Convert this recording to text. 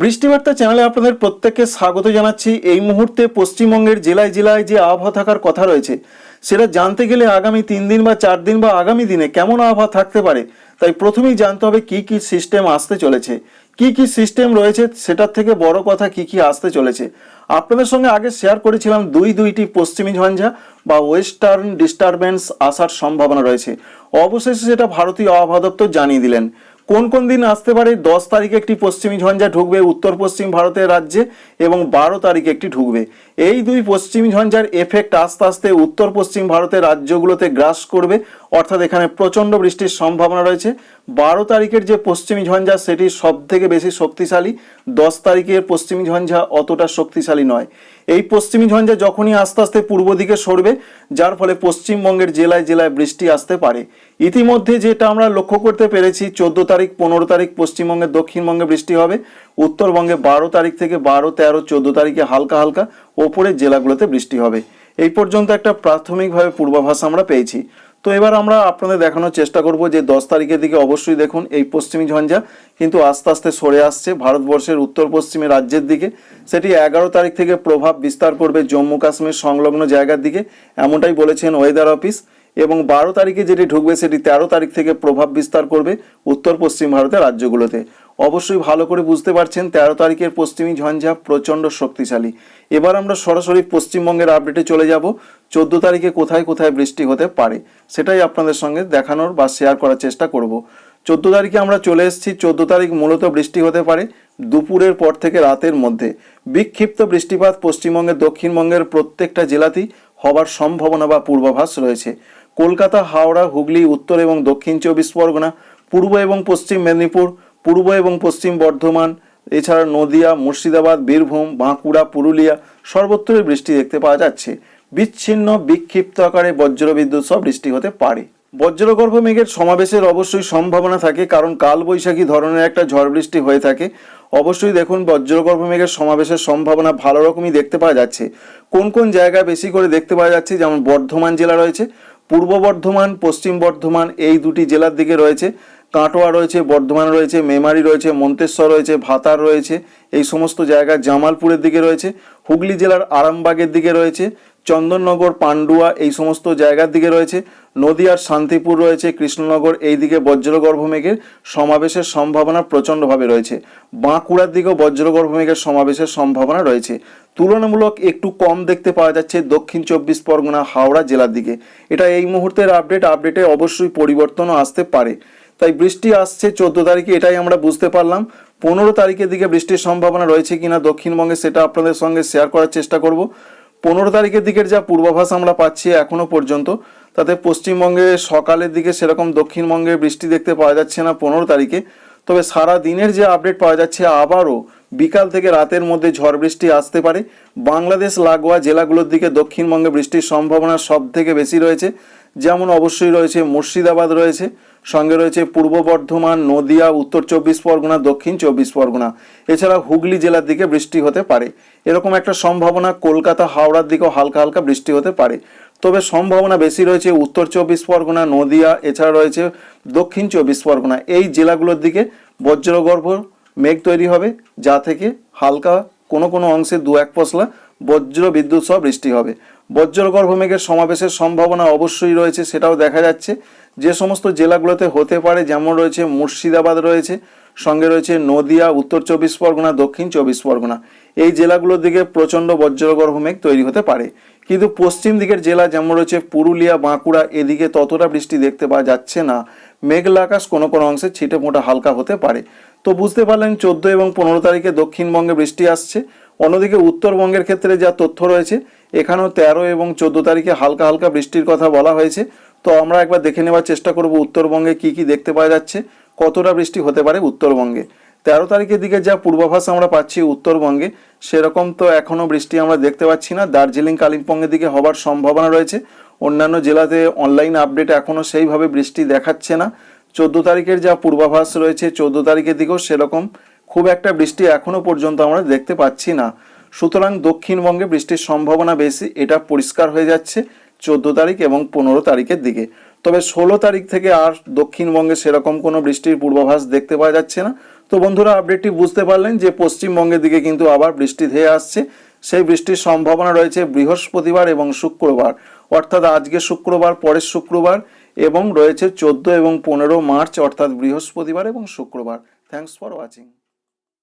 বৃষ্টিবার্তা চ্যানেলে আপনাদের প্রত্যেককে স্বাগত জানাচ্ছি। এই মুহূর্তে পশ্চিমবঙ্গের জেলায় জেলায় যে আবহাওয়া থাকার কথা রয়েছে, সেটা জানতে গেলে আগামী তিন দিন বা চার দিন বা আগামী দিনে কেমন আবহাওয়া থাকতে পারে, তাই প্রথমেই জানতে হবে কি কি সিস্টেম আসতে চলেছে। কি কি সিস্টেম রয়েছে, সেটার থেকে বড় কথা কি কি আসতে চলেছে। আপনাদের সঙ্গে আগে শেয়ার করেছিলাম দুই দুইটি পশ্চিমী ঝঞ্ঝা বা ওয়েস্টার্ন ডিস্টারবেন্স আসার সম্ভাবনা রয়েছে। অবশেষে সেটা ভারতীয় আবহাওয়া দপ্তর জানিয়ে দিলেন। কোন কোন দিন আসতে পারে? দশ তারিখে একটি পশ্চিমী ঝঞ্ঝা ঢুকবে উত্তর পশ্চিম ভারতের রাজ্যে এবং বারো তারিখে একটি ঢুকবে। এই দুই পশ্চিমী ঝঞ্ঝার এফেক্ট আস্তে আস্তে উত্তর পশ্চিম ভারতের রাজ্যগুলোতে গ্রাস করবে। অর্থাৎ এখানে প্রচণ্ড বৃষ্টির সম্ভাবনা রয়েছে। বারো তারিখের যে পশ্চিমী ঝঞ্ঝা, সেটি সব থেকে বেশি শক্তিশালী। দশ তারিখের পশ্চিমী ঝঞ্ঝা অতটা শক্তিশালী নয়। এই পশ্চিমী ঝঞ্ঝা যখনই আস্তে আস্তে পূর্ব দিকে সরবে, যার ফলে পশ্চিমবঙ্গের জেলায় জেলায় বৃষ্টি আসতে পারে। ইতিমধ্যে যেটা আমরা লক্ষ্য করতে পেরেছি, চোদ্দ তারিখ, পনেরো তারিখ পশ্চিমবঙ্গের দক্ষিণবঙ্গে বৃষ্টি হবে। উত্তরবঙ্গে বারো তারিখ থেকে বারো, তেরো, চোদ্দ তারিখে হালকা হালকা ওপরের জেলাগুলোতে বৃষ্টি হবে। এই পর্যন্ত একটা প্রাথমিকভাবে পূর্বাভাস আমরা পেয়েছি। তো এবার আমরা আপনাদের দেখানোর চেষ্টা করব যে দশ তারিখের দিকে অবশ্যই দেখুন এই পশ্চিমী ঝঞ্ঝা কিন্তু আস্তে আস্তে সরে আসছে ভারতবর্ষের উত্তর পশ্চিমে রাজ্যের দিকে। সেটি এগারো তারিখ থেকে প্রভাব বিস্তার করবে জম্মু কাশ্মীর সংলগ্ন জায়গার দিকে, এমনটাই বলেছেন ওয়েদার অফিস এবং বারো তারিখে যেটি ঢুকবে সেটি তেরো তারিখ থেকে প্রভাব বিস্তার করবে উত্তর পশ্চিম ভারতের রাজ্যগুলোতে। অবশ্যই ভালো করে বুঝতে পারছেন, তেরো তারিখের পশ্চিমী ঝঞ্ঝা প্রচণ্ড শক্তিশালী। এবার আমরা সরাসরি পশ্চিমবঙ্গের আপডেটে চলে যাব, চোদ্দ তারিখে কোথায় কোথায় বৃষ্টি হতে পারে, সেটাই আপনাদের সঙ্গে দেখানোর বা শেয়ার করার চেষ্টা করব। চোদ্দ তারিখে আমরা চলে এসেছি, চোদ্দ তারিখ মূলত বৃষ্টি হতে পারে দুপুরের পর থেকে রাতের মধ্যে। বিক্ষিপ্ত বৃষ্টিপাত পশ্চিমবঙ্গের, দক্ষিণবঙ্গের প্রত্যেকটা জেলাতেই হবার সম্ভাবনা বা পূর্বাভাস রয়েছে। কলকাতা, হাওড়া, হুগলি, উত্তর এবং দক্ষিণ চব্বিশ পরগনা, পূর্ব এবং পশ্চিম মেদিনীপুর পূর্ব এবং পশ্চিম বর্ধমান, এছাড়া নদিয়া, মুর্শিদাবাদ, বীরভূম, বাঁকুড়া, পুরুলিয়া সর্বত্রই বৃষ্টি দেখতে পাওয়া যাচ্ছে। বিচ্ছিন্ন, বিক্ষিপ্ত আকারে বজ্রবিদ্যুৎ সব বৃষ্টি হতে পারে। বজ্রগর্ভ মেঘের সমাবেশের অবশ্যই সম্ভাবনা থাকে, কারণ কালবৈশাখী ধরনের একটা ঝড় বৃষ্টি হয়ে থাকে। অবশ্যই দেখুন, বজ্রগর্ভ মেঘের সমাবেশের সম্ভাবনা ভালো রকমই দেখতে পাওয়া যাচ্ছে। কোন কোন জায়গায় বেশি করে দেখতে পাওয়া যাচ্ছে, যেমন বর্ধমান জেলা রয়েছে, পূর্ব বর্ধমান, পশ্চিম বর্ধমান, এই দুটি জেলার দিকে রয়েছে। কাটোয়া রয়েছে, বর্ধমান রয়েছে, মেমারি রয়েছে, মন্তেশ্বর রয়েছে, ভাতার রয়েছে, এই সমস্ত জায়গা জামালপুরের দিকে রয়েছে, হুগলি জেলার আরামবাগের দিকে রয়েছে, চন্দননগর, পান্ডুয়া এই সমস্ত জায়গার দিকে রয়েছে, নদিয়ার শান্তিপুর রয়েছে, কৃষ্ণনগর এই দিকে বজ্রগর্ভ মেঘের সমাবেশের সম্ভাবনা প্রচণ্ডভাবে রয়েছে। বাঁকুড়ার দিকেও বজ্রগর্ভ মেঘের সমাবেশের সম্ভাবনা রয়েছে। তুলনামূলক একটু কম দেখতে পাওয়া যাচ্ছে দক্ষিণ চব্বিশ পরগনা, হাওড়া জেলার দিকে। এটা এই মুহূর্তের আপডেট আপডেটে অবশ্যই পরিবর্তনও আসতে পারে। তাই বৃষ্টি আসছে চোদ্দ তারিখে, এটাই আমরা বুঝতে পারলাম। পনেরো তারিখের দিকে বৃষ্টির সম্ভাবনা রয়েছে কিনা দক্ষিণবঙ্গে, সেটা আপনাদের সঙ্গে শেয়ার করার চেষ্টা করব। পনেরো তারিখের দিকের যা পূর্বাভাস আমরা পাচ্ছি এখনও পর্যন্ত, তাতে পশ্চিমবঙ্গে সকালের দিকে সেরকম দক্ষিণবঙ্গে বৃষ্টি দেখতে পাওয়া যাচ্ছে না পনেরো তারিখে। তবে সারা দিনের যে আপডেট পাওয়া যাচ্ছে, আবারও বিকাল থেকে রাতের মধ্যে ঝড় বৃষ্টি আসতে পারে। বাংলাদেশ, লাগোয়া জেলাগুলোর দিকে দক্ষিণবঙ্গে বৃষ্টির সম্ভাবনা সব থেকে বেশি রয়েছে। যেমন অবশ্যই রয়েছে মুর্শিদাবাদ রয়েছে, সঙ্গে রয়েছে পূর্ব বর্ধমান, নদিয়া, উত্তর চব্বিশ পরগনা, দক্ষিণ চব্বিশ পরগনা। এছাড়া হুগলি জেলার দিকে বৃষ্টি হতে পারে। এরকম একটা সম্ভাবনা কলকাতা, হাওড়ার দিকেও হালকা হালকা বৃষ্টি হতে পারে। তবে সম্ভাবনা বেশি রয়েছে উত্তর চব্বিশ পরগনা, নদিয়া, এছাড়া রয়েছে দক্ষিণ চব্বিশ পরগনা। এই জেলাগুলোর দিকে বজ্রগর্ভ মেঘ তৈরি হবে, যা থেকে হালকা কোনো কোনো অংশে দু এক পশলা বজ্র বিদ্যুৎ সহ বৃষ্টি হবে। বজ্রগর্ভ মেঘের সমাবেশের সম্ভাবনা অবশ্যই রয়েছে, সেটাও দেখা যাচ্ছে। যে সমস্ত জেলাগুলোতে হতে পারে, যেমন রয়েছে মুর্শিদাবাদ রয়েছে, সঙ্গে রয়েছে নদিয়া, উত্তর চব্বিশ পরগনা, দক্ষিণ চব্বিশ পরগনা। এই জেলাগুলোর দিকে প্রচণ্ড বজ্রগর্ভ মেঘ তৈরি হতে পারে। কিন্তু পশ্চিম দিকের জেলা, যেমন রয়েছে পুরুলিয়া, বাঁকুড়া, এদিকে ততটা বৃষ্টি দেখতে পাওয়া যাচ্ছে না। মেঘলা আকাশ কোনো কোনো অংশে ছিটে মোটা হালকা হতে পারে। তো বুঝতে পারলেন চোদ্দ এবং পনেরো তারিখে দক্ষিণবঙ্গে বৃষ্টি আসছে। অন্যদিকে উত্তরবঙ্গের ক্ষেত্রে যা তথ্য রয়েছে, এখানেও তেরো এবং চোদ্দ তারিখে হালকা হালকা বৃষ্টির কথা বলা হয়েছে। তো আমরা একবার দেখে নেওয়ার চেষ্টা করব উত্তরবঙ্গে কি কি দেখতে পাওয়া যাচ্ছে, কতটা বৃষ্টি হতে পারে উত্তরবঙ্গে। তেরো তারিখের দিকে যা পূর্বাভাস আমরা পাচ্ছি উত্তরবঙ্গে, সেরকম তো এখনও বৃষ্টি আমরা দেখতে পাচ্ছি না। দার্জিলিং, কালিম্পংয়ের দিকে হবার সম্ভাবনা রয়েছে। অন্যান্য জেলাতে অনলাইন আপডেট এখনও সেইভাবে বৃষ্টি দেখাচ্ছে না। চোদ্দ তারিখের যা পূর্বাভাস রয়েছে, চোদ্দ তারিখের দিকেও সেরকম খুব একটা বৃষ্টি এখনও পর্যন্ত আমরা দেখতে পাচ্ছি না। সুতরাং দক্ষিণবঙ্গে বৃষ্টির সম্ভাবনা বেশি, এটা পরিষ্কার হয়ে যাচ্ছে চোদ্দ তারিখ এবং পনেরো তারিখের দিকে। তবে ষোলো তারিখ থেকে আর দক্ষিণবঙ্গে সেরকম কোনো বৃষ্টির পূর্বাভাস দেখতে পাওয়া যাচ্ছে না। তো বন্ধুরা আপডেটটি বুঝতে পারলেন যে পশ্চিমবঙ্গের দিকে কিন্তু আবার বৃষ্টি ধেয়ে আসছে। সেই বৃষ্টির সম্ভাবনা রয়েছে বৃহস্পতিবার এবং শুক্রবার। অর্থাৎ আজকে শুক্রবার, পরের শুক্রবার এবং রয়েছে চোদ্দ এবং পনেরো মার্চ, অর্থাৎ বৃহস্পতিবার এবং শুক্রবার। Thanks for watching